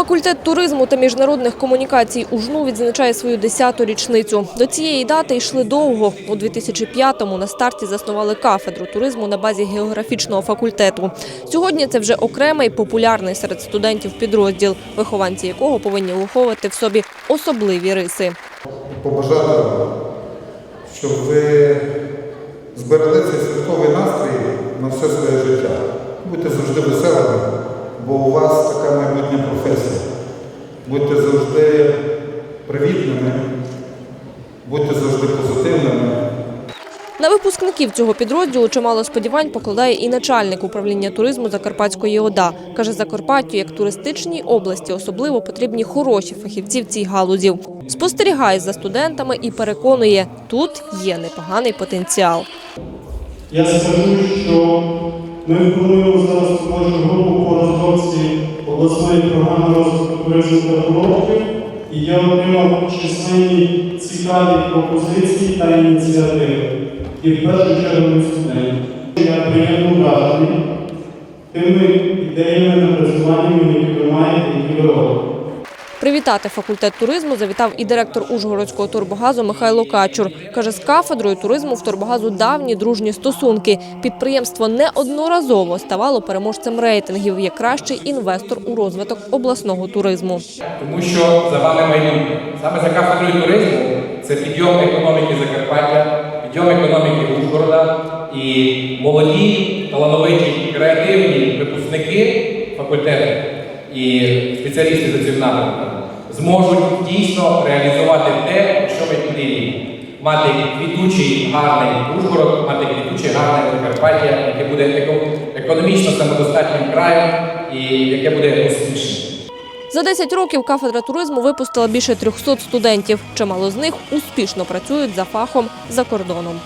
Факультет туризму та міжнародних комунікацій УЖНУ відзначає свою 10-ту річницю. До цієї дати йшли довго. У 2005-му на старті заснували кафедру туризму на базі географічного факультету. Сьогодні це вже окремий популярний серед студентів підрозділ, вихованці якого повинні виховувати в собі особливі риси. побажати щоб ви зберегли цей святковий настрій на все своє життя. Будьте завжди веселими, бо у вас така майбутня професія. Будьте завжди привітними, будьте завжди позитивними. На випускників цього підрозділу чимало сподівань покладає і начальник управління туризму Закарпатської ОДА. Каже, Закарпаттю як туристичній області особливо потрібні хороші фахівці в цій галузі. Спостерігає за студентами і переконує, тут є непоганий потенціал. Я скажу, що ми формуємо зараз робочу групу по розробці обласної програми розвитку туризму та курортів, і я отримав численні цікаві пропозиції та ініціативи. І в першу чергу студентів. Я приємно вражений тими ідеями та працюваннями, які ви маєте, які ви робите. Привітати факультет туризму завітав і директор Ужгородського турбогазу Михайло Качур. Каже, з кафедрою туризму в турбогазу давні дружні стосунки. Підприємство неодноразово ставало переможцем рейтингів як кращий інвестор у розвиток обласного туризму. Тому що за вами майбутнє. Саме за кафедрою туризму це підйом економіки Закарпаття, підйом економіки Ужгорода і молоді, талановиті, креативні випускники факультету і спеціалісти за цим напрямком зможуть дійсно реалізувати те, що ми мріємо. Мати квітучий гарний Ужгород, мати квітуче гарне Закарпаття, яке буде економічно самодостатнім краєм і яке буде успішним. За 10 років кафедра туризму випустила більше 300 студентів. Чимало з них успішно працюють за фахом за кордоном.